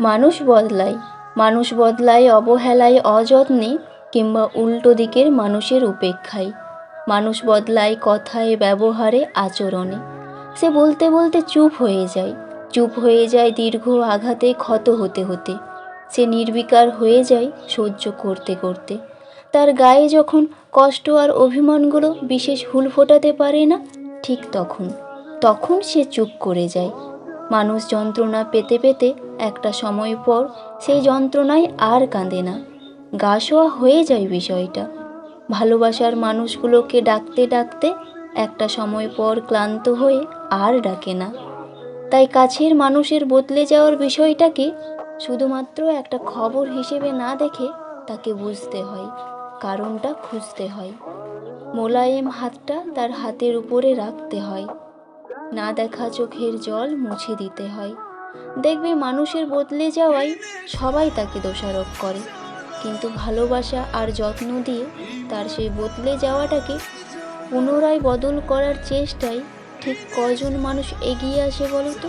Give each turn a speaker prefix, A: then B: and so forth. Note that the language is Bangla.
A: মানুষ বদলায়। মানুষ বদলায় অবহেলায় অযত্নে কিংবা উল্টো দিকের মানুষের উপেক্ষায়। মানুষ বদলায় কথায়, ব্যবহারে, আচরণে। সে বলতে বলতে চুপ হয়ে যায়। চুপ হয়ে যায় দীর্ঘ আঘাতে ক্ষত হতে হতে। সে নির্বিকার হয়ে যায় সহ্য করতে করতে। তার গায়ে যখন কষ্ট আর অভিমানগুলো বিশেষ হুল ফোটাতে পারে না, ঠিক তখন। তখন সে চুপ করে যায়। মানুষ যন্ত্রণা পেতে পেতে একটা সময় পর সেই যন্ত্রণায় আর কাঁদে না। গা শোয়া হয়ে যায় বিষয়টা। ভালোবাসার মানুষগুলোকে ডাকতে ডাকতে একটা সময় পর ক্লান্ত হয়ে আর ডাকে না। তাই কাছের মানুষের বদলে যাওয়ার বিষয়টাকে শুধুমাত্র একটা খবর হিসেবে না দেখে তাকে বুঝতে হয়, কারণটা খুঁজতে হয়। মোলায়েম হাতটা তার হাতের উপরে রাখতে হয়। না দেখা চোখের জল মুছে দিতে হয়। দেখবে মানুষের বদলে যাওয়াই সবাই তাকে দোষারোপ করে। কিন্তু ভালোবাসা আর যত্ন দিয়ে তার সেই বদলে যাওয়াটাকে পুনরায় বদল করার চেষ্টায় ঠিক কজন মানুষ এগিয়ে আসে বলতো তো?